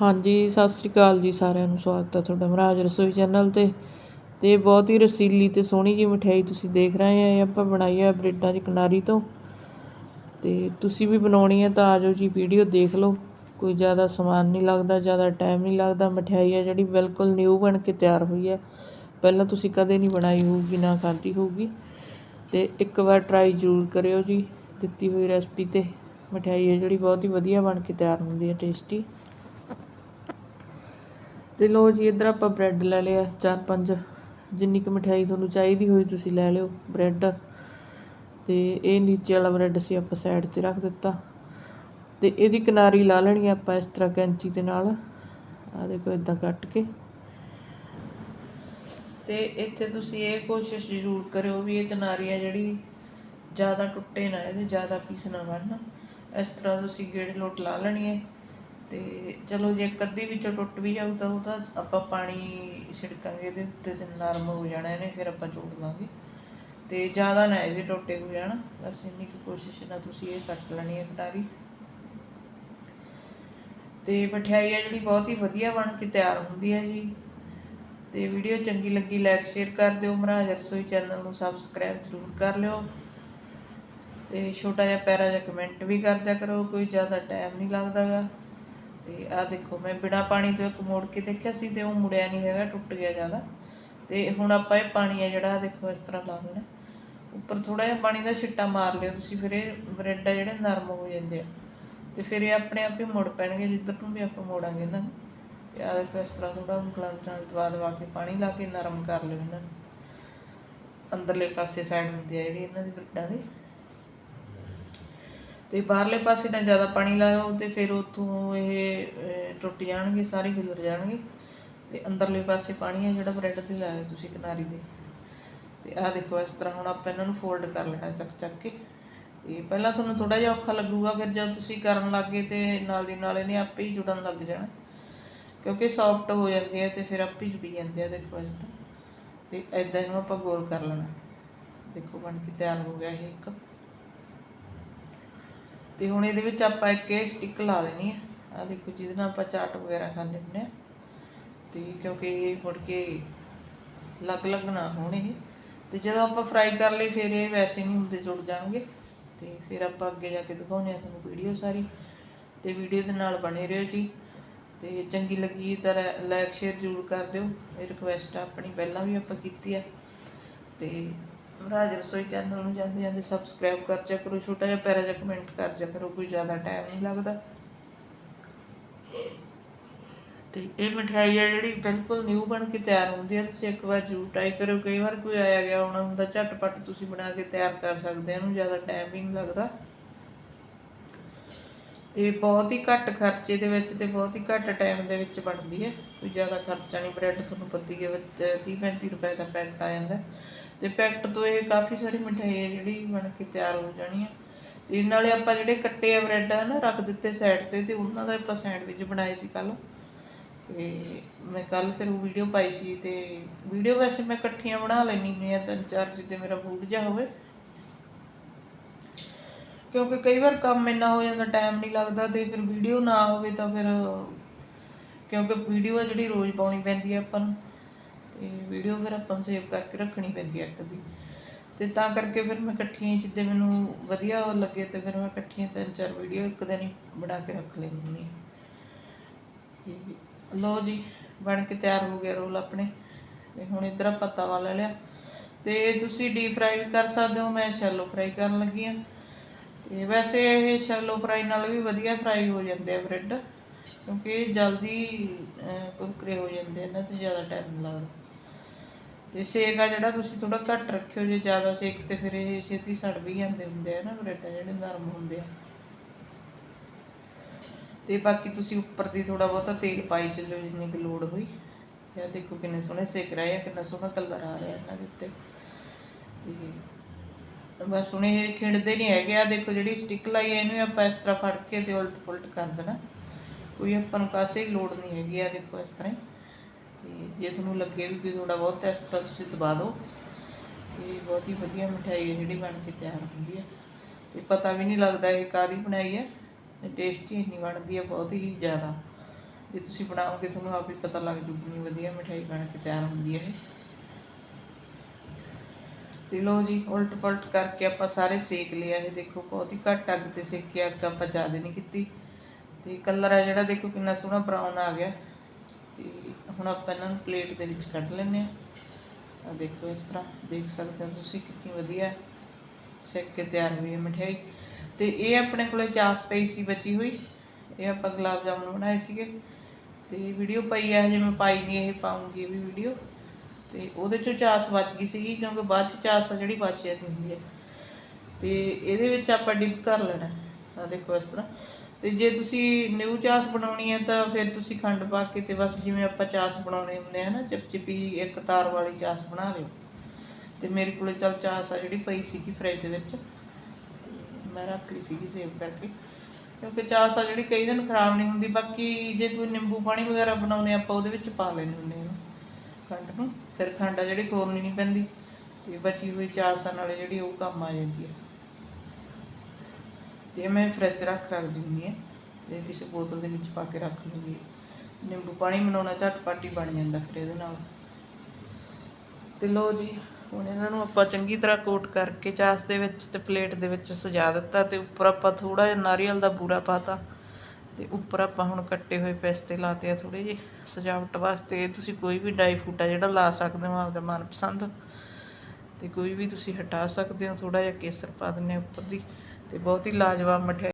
ਹਾਂਜੀ, ਸਤਿ ਸ੍ਰੀ ਅਕਾਲ ਜੀ ਸਾਰਿਆਂ ਨੂੰ, ਸਵਾਗਤ ਹੈ ਤੁਹਾਡਾ ਮਹਾਰਾਜ ਰਸੋਈ ਚੈਨਲ ਤੇ। ਤੇ ਬਹੁਤ ਹੀ ਰਸੀਲੀ ਤੇ ਸੋਹਣੀ ਜੀ ਮਠਿਆਈ ਤੁਸੀਂ ਦੇਖ ਰਹੇ ਆ, ਇਹ ਆਪਾਂ ਬਣਾਈ ਹੈ ਬ੍ਰੈਡਾਂ ਦੀ ਕਿਨਾਰੀ ਤੋਂ। ਤੇ ਤੁਸੀਂ ਵੀ ਬਣਾਉਣੀ ਹੈ ਤਾਂ ਆਜੋ ਜੀ, ਵੀਡੀਓ ਦੇਖ ਲਓ। ਕੋਈ ਜ਼ਿਆਦਾ ਸਮਾਨ ਨਹੀਂ ਲੱਗਦਾ, ਜ਼ਿਆਦਾ ਟਾਈਮ ਨਹੀਂ ਲੱਗਦਾ, ਮਠਿਆਈ ਹੈ ਜਿਹੜੀ ਬਿਲਕੁਲ ਨਿਊ ਬਣ ਕੇ ਤਿਆਰ ਹੋਈ ਹੈ ਪਹਿਲਾਂ ਤੁਸੀਂ ਕਦੇ ਨਹੀਂ ਬਣਾਈ ਹੋਊਗੀ, ਨਾ ਖਾਧੀ ਹੋਊਗੀ। ਤੇ ਇੱਕ ਵਾਰ ਟਰਾਈ ਜ਼ਰੂਰ ਕਰਿਓ ਜੀ, ਦਿੱਤੀ ਹੋਈ ਰੈਸਪੀ ਤੇ। ਮਠਿਆਈ ਹੈ ਜਿਹੜੀ ਬਹੁਤ ਹੀ ਵਧੀਆ ਬਣ ਕੇ ਤਿਆਰ ਹੁੰਦੀ ਹੈ ਟੇਸਟੀ ਤੇ ਲੋ ਜੀ, ਇੱਧਰ ਆਪਾਂ ਬ੍ਰੈਡ ਲੈ ਲਿਆ, ਚਾਰ ਪੰਜ। ਜਿੰਨੀ ਕੁ ਮਠਿਆਈ ਤੁਹਾਨੂੰ ਚਾਹੀਦੀ ਹੋਈ ਤੁਸੀਂ ਲੈ ਲਿਓ ਬ੍ਰੈਡ ਤੇ ਇਹ ਨੀਚੇ ਵਾਲਾ ਬ੍ਰੈਡ ਸੀ ਆਪਾਂ ਸਾਈਡ 'ਤੇ ਰੱਖ ਦਿੱਤਾ। ਤੇ ਇਹਦੀ ਕਿਨਾਰੀ ਲਾ ਲੈਣੀ ਆ ਆਪਾਂ ਇਸ ਤਰ੍ਹਾਂ ਕੈਂਚੀ ਦੇ ਨਾਲ। ਆ ਦੇਖੋ ਇਦਾਂ ਕੱਟ ਕੇ। ਤੇ ਇੱਥੇ ਤੁਸੀਂ ਇਹ ਕੋਸ਼ਿਸ਼ ਜ਼ਰੂਰ ਕਰਿਓ ਵੀ ਇਹ ਕਿਨਾਰੀ ਆ ਜਿਹੜੀ ਜ਼ਿਆਦਾ ਟੁੱਟੇ ਨਾ ਇਹਦੇ, ਜ਼ਿਆਦਾ ਪੀਸ ਨਾ ਬਣਨ ਇਸ ਤਰ੍ਹਾਂ ਤੁਸੀਂ ਗੇੜੇ ਲੋਟ ਲਾ ਲੈਣੀ ਹੈ ਤੇ ਚਲੋ ਜੇ ਇੱਕ ਅੱਧੀ ਵਿੱਚੋਂ ਟੁੱਟ ਵੀ ਜਾਊ ਤਾਂ ਉਹਦਾ ਆਪਾਂ ਪਾਣੀ ਛਿੜਕਾਂਗੇ ਇਹਦੇ ਉੱਤੇ ਤੇ ਨਰਮ ਹੋ ਜਾਣਾ ਇਹਨੇ, ਫਿਰ ਆਪਾਂ ਜੋੜ ਲਾਂਗੇ। ਤੇ ਜ਼ਿਆਦਾ ਨਾ ਇਹਦੇ ਟੁੱਟੇ ਹੋ ਜਾਣ। ਬਸ ਇੰਨੀ ਕੁ ਕੋਸ਼ਿਸ਼ ਨਾਲ ਤੁਸੀਂ ਇਹ ਕੱਟ ਲੈਣੀ ਹੈ ਕਟਾਰੀ। ਤੇ ਮਠਿਆਈ ਹੈ ਜਿਹੜੀ ਬਹੁਤ ਹੀ ਵਧੀਆ ਬਣ ਕੇ ਤਿਆਰ ਹੁੰਦੀ ਹੈ ਜੀ। ਤੇ ਵੀਡੀਓ ਚੰਗੀ ਲੱਗੀ ਲਾਈਕ, ਸ਼ੇਅਰ ਕਰ ਦਿਓ। ਮਹਾਰਾਜ ਰਸੋਈ ਚੈਨਲ ਨੂੰ ਸਬਸਕ੍ਰਾਈਬ ਜ਼ਰੂਰ ਕਰ ਲਿਓ। ਤੇ ਛੋਟਾ ਜਿਹਾ ਪਿਆਰਾ ਜਿਹਾ ਕਮੈਂਟ ਵੀ ਕਰ ਦਿਆ ਕਰੋ। ਕੋਈ ਜ਼ਿਆਦਾ ਟਾਈਮ ਨਹੀਂ ਲੱਗਦਾਗਾ। ਤੇ ਆ ਦੇਖੋ, ਮੈਂ ਬਿਨਾ ਪਾਣੀ ਤੋਂ ਇੱਕ ਮੋੜ ਕੇ ਦੇਖਿਆ ਸੀ ਤੇ ਉਹ ਮੁੜਿਆ ਨਹੀਂ ਹੈਗਾ, ਟੁੱਟ ਗਿਆ ਜ਼ਿਆਦਾ। ਤੇ ਹੁਣ ਆਪਾਂ ਇਹ ਪਾਣੀ ਆ ਜਿਹੜਾ ਦੇਖੋ ਇਸ ਤਰ੍ਹਾਂ ਲਾ ਲੈਣਾ ਉੱਪਰ ਥੋੜਾ ਜਿਹਾ ਪਾਣੀ ਦਾ ਛਿੱਟਾ ਮਾਰ ਲਿਓ ਤੁਸੀਂ, ਫਿਰ ਇਹ ਬ੍ਰੈਡ ਆ ਜਿਹੜੇ ਨਰਮ ਹੋ ਜਾਂਦੇ ਆ। ਤੇ ਫਿਰ ਇਹ ਆਪਣੇ ਆਪ ਹੀ ਮੁੜ ਪੈਣਗੇ, ਜਿੱਧਰ ਨੂੰ ਵੀ ਆਪਾਂ ਮੋੜਾਂਗੇ ਇਹਨਾਂ ਨੂੰ। ਤੇ ਆ ਦੇਖੋ ਇਸ ਤਰ੍ਹਾਂ ਥੋੜਾ ਉਂਗਲਾਂ ਦੇ ਨਾਲ ਦਵਾ ਦਬਾ ਕੇ ਪਾਣੀ ਲਾ ਕੇ ਨਰਮ ਕਰ ਲਿਓ ਇਹਨਾਂ ਨੂੰ। ਅੰਦਰਲੇ ਪਾਸੇ ਸਾਈਡ ਹੁੰਦੀ ਆ ਜਿਹੜੀ ਇਹਨਾਂ ਦੀ ਬ੍ਰੈਡਾਂ ਦੀ। ਤੇ ਬਾਹਰਲੇ ਪਾਸੇ ਨਾ ਜ਼ਿਆਦਾ ਪਾਣੀ ਲਾਇਓ ਤੇ ਫਿਰ ਉੱਥੋਂ ਇਹ ਟੁੱਟ ਜਾਣਗੇ, ਸਾਰੇ ਖਿਲਰ ਜਾਣਗੇ। ਤੇ ਅੰਦਰਲੇ ਪਾਸੇ ਪਾਣੀ ਹੈ ਜਿਹੜਾ ਬ੍ਰੈਡ ਤੇ ਲਾਇਓ ਤੁਸੀਂ ਕਿਨਾਰੀ ਦੇ ਤੇ ਆਹ ਦੇਖੋ ਇਸ ਤਰ੍ਹਾਂ ਹੁਣ ਆਪਾਂ ਇਹਨਾਂ ਨੂੰ ਫੋਲਡ ਕਰ ਲੈਣਾ ਚੱਕ ਚੱਕ ਕੇ। ਤੇ ਪਹਿਲਾਂ ਤੁਹਾਨੂੰ ਥੋੜਾ ਜਿਹਾ ਔਖਾ ਲੱਗੂਗਾ, ਫਿਰ ਜਦ ਤੁਸੀਂ ਕਰਨ ਲੱਗੇ ਤੇ ਨਾਲ ਦੀ ਨਾਲ ਇਹਨੇ ਆਪੇ ਹੀ ਜੁੜਨ ਲੱਗ ਜਾਣਾ। ਕਿਉਂਕਿ ਸੌਫਟ ਹੋ ਜਾਂਦੇ ਆ ਤੇ ਫਿਰ ਆਪੇ ਹੀ ਜੁੜੀ ਜਾਂਦੇ ਆ, ਦੇਖੋ ਇਸ ਤਰ੍ਹਾਂ। ਤੇ ਐਦਾਂ ਇਹਨੂੰ ਆਪਾਂ ਗੋਲ ਕਰ ਲੈਣਾ। ਦੇਖੋ ਬਣ ਕੇ ਤਿਆਰ ਹੋ ਗਿਆ ਇਹ ਇੱਕ। ਤੇ ਹੁਣ ਇਹਦੇ ਵਿੱਚ ਆਪਾਂ ਇੱਕ ਇਹ ਸਟਿੱਕ ਲਾ ਦੇਣੀ ਹੈ। ਆ ਦੇਖੋ ਜਿਹਦੇ ਨਾਲ ਆਪਾਂ ਚਾਟ ਵਗੈਰਾ ਖਾਂਦੇ ਹੁੰਦੇ ਆ ਤੇ ਕਿਉਂਕਿ ਇਹ ਮੁੜ ਕੇ ਲੱਗ ਲੱਗ ਨਾ ਹੋਣ ਇਹ। ਤੇ ਜਦੋਂ ਆਪਾਂ ਫਰਾਈ ਕਰ ਲਈ, ਫਿਰ ਇਹ ਵੈਸੇ ਨਹੀਂ ਹੁੰਦੇ ਜੁੜ ਜਾਣਗੇ। ਤੇ ਫਿਰ ਆਪਾਂ ਅੱਗੇ ਜਾ ਕੇ ਦਿਖਾਉਂਦੇ ਆ ਤੁਹਾਨੂੰ ਵੀਡੀਓ ਸਾਰੀ। ਤੇ ਵੀਡੀਓ ਦੇ ਨਾਲ ਬਣੇ ਰਹੋ ਜੀ। ਤੇ ਚੰਗੀ ਲੱਗੀ ਤਾਂ ਲਾਈਕ ਸ਼ੇਅਰ ਜ਼ਰੂਰ ਕਰ ਦਿਓ। ਇਹ ਰਿਕੁਐਸਟ ਆ ਆਪਣੀ, ਪਹਿਲਾਂ ਵੀ ਆਪਾਂ ਕੀਤੀ ਆ। ਤੇ ਰਾਜ ਰਸੋਈ ਚੈਨਲ ਨੂੰ ਜਾਂਦੇ ਜਾਂਦੇ ਸਬਸਕ੍ਰਾਈਬ ਕਰ ਜਾ ਕਰੋ, ਛੋਟਾ ਜਿਹਾ ਪਿਆਰਾ ਜਿਹਾ ਕਮੈਂਟ ਕਰ ਜਾ ਕਰੋ, ਕੋਈ ਜ਼ਿਆਦਾ ਟਾਈਮ ਨਹੀਂ ਲੱਗਦਾ। ਤੇ ਇਹ ਮਠਿਆਈ ਹੈ ਜਿਹੜੀ ਬਿਲਕੁਲ ਨਿਊ ਬਣ ਕੇ ਤਿਆਰ ਹੁੰਦੀ ਹੈ ਤੁਸੀਂ ਇੱਕ ਵਾਰ ਜ਼ਰੂਰ ਟਰਾਈ ਕਰਿਓ। ਕਈ ਵਾਰ ਕੋਈ ਆਇਆ ਗਿਆ ਹੋਣਾ ਹੁੰਦਾ, ਝਟਪਟ ਤੁਸੀਂ ਬਣਾ ਕੇ ਤਿਆਰ ਕਰ ਸਕਦੇ ਇਹਨੂੰ ਜ਼ਿਆਦਾ ਟਾਈਮ ਵੀ ਨਹੀਂ ਲੱਗਦਾ। ਤੇ ਬਹੁਤ ਹੀ ਘੱਟ ਖਰਚੇ ਦੇ ਵਿੱਚ ਤੇ ਬਹੁਤ ਹੀ ਘੱਟ ਟਾਈਮ ਦੇ ਵਿੱਚ ਬਣਦੀ ਹੈ ਕੋਈ ਜ਼ਿਆਦਾ ਖਰਚਾ ਨਹੀਂ ਬ੍ਰੈਡ ਤੁਹਾਨੂੰ ਪਤਾ ਦੇ ਵਿੱਚ 30 35 ਰੁਪਏ ਦਾ ਪੈਕਟ ਆ ਜਾਂਦਾ। ਤੇ ਪੈਕਟ ਤੋਂ ਇਹ ਕਾਫੀ ਸਾਰੀ ਮਠਿਆਈ ਜਿਹੜੀ ਬਣ ਕੇ ਤਿਆਰ ਹੋ ਜਾਣੀ ਹੈ ਤੇ ਨਾਲੇ ਆਪਾਂ ਜਿਹੜੇ ਕੱਟੇ ਆ ਬ੍ਰੈਡ ਨਾ, ਰੱਖ ਦਿੱਤੇ ਸਾਈਡ ਤੇ ਤੇ ਉਹਨਾਂ ਦਾ ਆਪਾਂ ਸੈਂਡਵਿਚ ਬਣਾਏ ਸੀ ਕੱਲ ਤੇ ਮੈਂ ਕੱਲ ਫਿਰ ਉਹ ਵੀਡੀਓ ਪਾਈ ਸੀ ਤੇ ਵੀਡੀਓ ਵੈਸੇ ਮੈਂ ਇਕੱਠੀਆਂ ਬਣਾ ਲੈਣੀ ਹੁੰਦੀ ਆ ਤਿੰਨ ਚਾਰ ਜਿੱਦੇ ਮੇਰਾ ਫੂਡ ਜਾ ਹੋਵੇ। ਕਿਉਂਕਿ ਕਈ ਵਾਰ ਕੰਮ ਇੰਨਾ ਹੋ ਜਾਂਦਾ ਟਾਈਮ ਨਹੀਂ ਲੱਗਦਾ ਤੇ ਫਿਰ ਵੀਡੀਓ ਨਾ ਹੋਵੇ ਤਾਂ ਫਿਰ ਕਿਉਂਕਿ ਵੀਡੀਓ ਆ ਜਿਹੜੀ ਰੋਜ਼ ਪਾਉਣੀ ਪੈਂਦੀ ਹੈ ਆਪਾਂ ਨੂੰ। ਤੇ ਵੀਡੀਓ ਫਿਰ ਆਪਾਂ ਨੂੰ ਸੇਵ ਕਰਕੇ ਰੱਖਣੀ ਪੈਂਦੀ ਹੈ ਇੱਕ ਦੀ ਤੇ ਤਾਂ ਕਰਕੇ ਫਿਰ ਮੈਂ ਇਕੱਠੀਆਂ ਜਿੱਦੇ ਮੈਨੂੰ ਵਧੀਆ ਲੱਗੇ ਤੇ ਫਿਰ ਮੈਂ ਇਕੱਠੀਆਂ ਤਿੰਨ ਚਾਰ ਵੀਡੀਓ ਇੱਕ ਦਿਨ ਹੀ ਬਣਾ ਕੇ ਰੱਖ ਲੈਂਦੀ ਹਾਂ। ਤੇ ਲੋ ਜੀ ਬਣ ਕੇ ਤਿਆਰ ਹੋ ਗਿਆ ਰੋਲ ਆਪਣੇ। ਤੇ ਹੁਣ ਇਧਰ ਆਪਾਂ ਤਵਾ ਲੈ ਲਿਆ। ਤੇ ਤੁਸੀਂ ਡੀਪ ਫਰਾਈ ਵੀ ਕਰ ਸਕਦੇ ਹੋ ਮੈਂ ਸ਼ੈਲੋ ਫਰਾਈ ਕਰਨ ਲੱਗੀ ਆ ਤੇ ਵੈਸੇ ਇਹ ਸ਼ੈਲੋ ਫਰਾਈ ਨਾਲ ਵੀ ਵਧੀਆ ਫਰਾਈ ਹੋ ਜਾਂਦੇ ਆ ਬ੍ਰੈਡ ਕਿਉਂਕਿ ਜਲਦੀ ਅਹ, ਕੁਰਕਰੇ ਹੋ ਜਾਂਦੇ ਇਹਨਾਂ ਤੇ ਜ਼ਿਆਦਾ ਟਾਈਮ ਲੱਗਦਾ। ਤੇ ਸੇਕ ਆ ਜਿਹੜਾ ਤੁਸੀਂ ਥੋੜਾ ਘੱਟ ਰੱਖਿਓ, ਜੇ ਜ਼ਿਆਦਾ ਸੇਕ ਤੇ ਫਿਰ ਇਹ ਛੇਤੀ ਸੜ ਵੀ ਜਾਂਦੇ ਹੁੰਦੇ ਆ ਨਾ ਬ੍ਰੈਡ ਜਿਹੜੇ ਨਰਮ ਹੁੰਦੇ ਆ। ਤੇ ਬਾਕੀ ਤੁਸੀਂ ਉੱਪਰ ਦੀ ਥੋੜਾ ਬਹੁਤਾ ਤੇਲ ਪਾਈ ਚੱਲਿਓ ਜਿੰਨੀ ਕੁ ਲੋੜ ਹੋਈ। ਇਹ ਦੇਖੋ ਕਿੰਨੇ ਸੋਹਣੇ ਸੇਕ ਰਹੇ ਆ, ਕਿੰਨਾ ਸੋਹਣਾ ਕਲਰ ਆ ਰਿਹਾ ਇਹਨਾਂ ਦੇ ਉੱਤੇ। ਤੇ ਬਸ ਹੁਣ ਇਹ ਖਿੰਡਦੇ ਨਹੀਂ ਹੈਗੇ। ਆ ਦੇਖੋ ਜਿਹੜੀ ਸਟਿਕ ਲਾਈ ਹੈ ਇਹਨੂੰ ਆਪਾਂ ਇਸ ਤਰ੍ਹਾਂ ਫੜ ਕੇ ਤੇ ਉਲਟ ਪੁਲਟ ਕਰ ਦੇਣਾ। ਕੋਈ ਆਪਾਂ ਨੂੰ ਕਾਸੇ ਲੋੜ ਨਹੀਂ ਹੈਗੀ ਆ ਦੇਖੋ ਇਸ ਤਰ੍ਹਾਂ ਹੀ। ਤੇ ਜੇ ਤੁਹਾਨੂੰ ਲੱਗੇ ਵੀ ਕੋਈ ਥੋੜਾ ਬਹੁਤ ਇਸ ਤਰ੍ਹਾਂ ਤੁਸੀਂ ਦਬਾ ਦਿਓ। ਇਹ ਬਹੁਤ ਹੀ ਵਧੀਆ ਮਠਿਆਈ ਹੈ ਜਿਹੜੀ ਬਣ ਕੇ ਤਿਆਰ ਹੁੰਦੀ ਹੈ। ਤੇ ਪਤਾ ਵੀ ਨਹੀਂ ਲੱਗਦਾ ਇਹ ਕਾਦੀ ਬਣਾਈ ਹੈ। ਤੇ ਟੇਸਟੀ ਇੰਨੀ ਬਣਦੀ ਹੈ ਬਹੁਤ ਹੀ ਜ਼ਿਆਦਾ। ਜੇ ਤੁਸੀਂ ਬਣਾਓਗੇ ਤੁਹਾਨੂੰ ਆਪ ਹੀ ਪਤਾ ਲੱਗ ਜੂਗੀ ਕਿੰਨੀ ਵਧੀਆ ਮਠਿਆਈ ਬਣ ਕੇ ਤਿਆਰ ਹੁੰਦੀ ਹੈ ਇਹ। ਤੇ ਲੋ ਜੀ ਉਲਟ ਪਲਟ ਕਰਕੇ ਆਪਾਂ ਸਾਰੇ ਸੇਕ ਲਿਆ ਇਹ। ਦੇਖੋ ਬਹੁਤ ਹੀ ਘੱਟ ਅੱਗ ਤੇ ਸੇਕਿਆ, ਅੱਗ ਆਪਾਂ ਜ਼ਿਆਦਾ ਨਹੀਂ ਕੀਤੀ। ਤੇ ਕਲਰ ਆ ਜਿਹੜਾ ਦੇਖੋ ਕਿੰਨਾ ਸੋਹਣਾ ਬਰਾਊਨ ਆ ਗਿਆ। ਹੁਣ ਆਪਾਂ ਇਹਨਾਂ ਨੂੰ ਪਲੇਟ ਦੇ ਵਿੱਚ ਕੱਢ ਲੈਂਦੇ ਆ ਆ ਦੇਖੋ ਇਸ ਤਰ੍ਹਾਂ ਦੇਖ ਸਕਦੇ ਹੋ ਤੁਸੀਂ ਕਿੰਨੀ ਵਧੀਆ ਸੇਕ ਕੇ ਤਿਆਰ ਹੋਈ ਹੈ ਮਠਿਆਈ। ਤੇ ਇਹ ਆਪਣੇ ਕੋਲੇ ਚਾਸ ਪਈ ਸੀ ਬਚੀ ਹੋਈ। ਇਹ ਆਪਾਂ ਗੁਲਾਬ ਜਾਮੁਨ ਬਣਾਏ ਸੀਗੇ। ਤੇ ਵੀਡੀਓ ਪਈ ਆ, ਹਜੇ ਮੈਂ ਪਾਈ ਨਹੀਂ, ਇਹ ਪਾਉਂਗੀ ਇਹ ਵੀ ਵੀਡੀਓ। ਤੇ ਉਹਦੇ ਚੋਂ ਚਾਸ ਬਚ ਗਈ ਸੀਗੀ, ਕਿਉਂਕਿ ਬਾਅਦ ਚ ਚਾਸ ਆ ਜਿਹੜੀ ਬਚ ਜਾਂਦੀ ਹੁੰਦੀ ਹੈ। ਤੇ ਇਹਦੇ ਵਿੱਚ ਆਪਾਂ ਡਿਪ ਕਰ ਲੈਣਾ। ਆ ਦੇਖੋ ਇਸ ਤਰ੍ਹਾਂ। ਤੇ ਜੇ ਤੁਸੀਂ ਨਿਊ ਚਾਸ ਬਣਾਉਣੀ ਹੈ ਤਾਂ ਫਿਰ ਤੁਸੀਂ ਖੰਡ ਪਾ ਕੇ ਤੇ ਬਸ ਜਿਵੇਂ ਆਪਾਂ ਚਾਸ ਬਣਾਉਣੇ ਹੁੰਦੇ ਆ ਨਾ, ਚਿਪਚਿਪੀ ਇੱਕ ਤਾਰ ਵਾਲੀ ਚਾਸ ਬਣਾ ਲਿਓ। ਤੇ ਮੇਰੇ ਕੋਲੇ ਚੱਲ ਚਾਸ ਆ ਜਿਹੜੀ ਪਈ ਸੀਗੀ ਫ੍ਰਿਜ ਦੇ ਵਿੱਚ। ਮੈਂ ਰੱਖ ਲਈ ਸੀਗੀ ਸੇਵ ਕਰਕੇ। ਕਿਉਂਕਿ ਚਾਸ ਆ ਜਿਹੜੀ ਕਈ ਦਿਨ ਖਰਾਬ ਨਹੀਂ ਹੁੰਦੀ, ਬਾਕੀ ਜੇ ਕੋਈ ਨਿੰਬੂ ਪਾਣੀ ਵਗੈਰਾ ਬਣਾਉਨੇ ਆਪਾਂ ਉਹਦੇ ਵਿੱਚ ਪਾ ਲੈਂਦੇ ਹੁੰਦੇ ਆ ਖੰਡ ਨੂੰ। ਫਿਰ ਖੰਡ ਆ ਜਿਹੜੀ ਖੋਲਣੀ ਨਹੀਂ ਪੈਂਦੀ। ਤੇ ਬਚੀ ਹੋਈ ਚਾਸ ਆ ਨਾਲੇ ਜਿਹੜੀ ਉਹ ਕੰਮ ਆ ਜਾਂਦੀ ਹੈ ਤੇ ਮੈਂ ਫ੍ਰਿਜ ਰੱਖ ਰੱਖ ਦਿੰਦੀ ਹਾਂ ਤੇ ਕਿਸੇ ਬੋਤਲ ਦੇ ਵਿੱਚ ਪਾ ਕੇ ਰੱਖ ਲੂੰਗੀ ਨਿੰਬੂ ਪਾਣੀ ਬਣਾਉਣਾ ਝਟਪਟ ਹੀ ਬਣ ਜਾਂਦਾ ਫਿਰ ਇਹਦੇ ਨਾਲ। ਤੇ ਲੋ ਜੀ, ਹੁਣ ਇਹਨਾਂ ਨੂੰ ਆਪਾਂ ਚੰਗੀ ਤਰ੍ਹਾਂ ਕੋਟ ਕਰਕੇ ਚਾਸ ਦੇ ਵਿੱਚ ਤੇ ਪਲੇਟ ਦੇ ਵਿੱਚ ਸਜਾ ਦਿੱਤਾ ਤੇ ਉੱਪਰ ਆਪਾਂ ਥੋੜਾ ਜਿਹਾ ਨਾਰੀਅਲ ਦਾ ਬੂਰਾ ਪਾਤਾ। ਤੇ ਉੱਪਰ ਆਪਾਂ ਹੁਣ ਕੱਟੇ ਹੋਏ ਪਿਸਤੇ ਲਾਤੇ ਆ ਥੋੜੇ ਜਿਹੇ ਸਜਾਵਟ ਵਾਸਤੇ। ਤੁਸੀਂ ਕੋਈ ਵੀ ਡਰਾਈ ਫਰੂਟ ਆ ਜਿਹੜਾ ਲਾ ਸਕਦੇ ਹੋ ਆਪਦਾ ਮਨਪਸੰਦ। ਤੇ ਕੋਈ ਵੀ ਤੁਸੀਂ ਹਟਾ ਸਕਦੇ ਹੋ ਥੋੜਾ ਜਿਹਾ ਕੇਸਰ ਪਾ ਦਿੰਨੇ ਉੱਪਰ ਦੀ। ਤੇ ਬਹੁਤ ਹੀ ਲਾਜਵਾਬ ਮਠਿਆਈ